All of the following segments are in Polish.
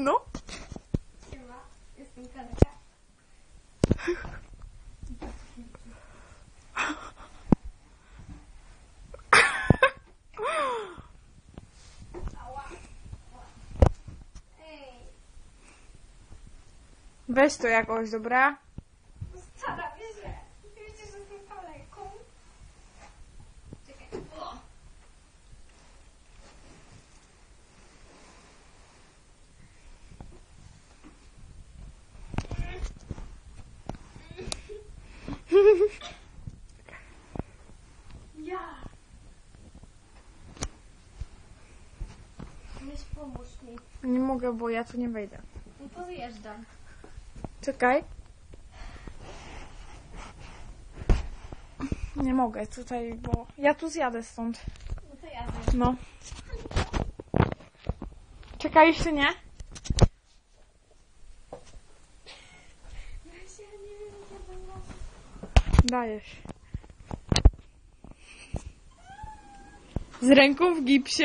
No. Jestem. Ej, Weź to jakoś, dobra? Ja. Weź pomóż mi. Nie mogę, bo ja tu nie wejdę. Nie podjeżdżam. Czekaj. Nie mogę tutaj, bo ja tu zjadę stąd. No to ja zejdę. No. Czekaj, jeszcze nie? Ja się nie wiem, jak ja będę. Dajesz. Z ręką w gipsie.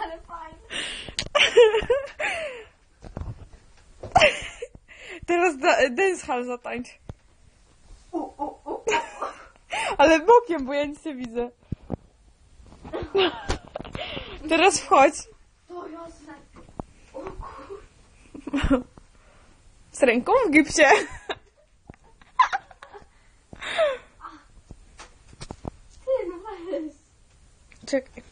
Ale fajnie. Teraz da- dancehall zatańcz. Ale bokiem, bo ja nic nie widzę. Teraz wchodź. To jasne. O kur... Z ręką w gipsie. Ty, no weź. Czekaj.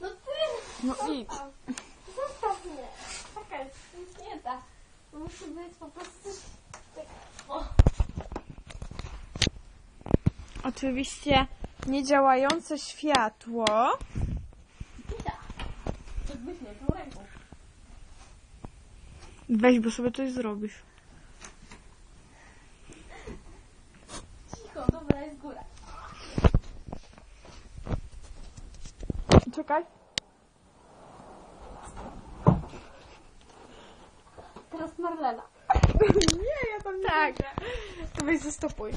No ty. No idź. Zostaw. Mnie. To nic nie da. Musi być po prostu. Tak. O. Oczywiście niedziałające światło. Ja. Jakbyś nie tą ręką. Weź, bo sobie coś zrobisz. Cicho, dobra, jest góra. Czekaj. Teraz Marlena. Nie, ja tam nie Tak. To weź zastopuj.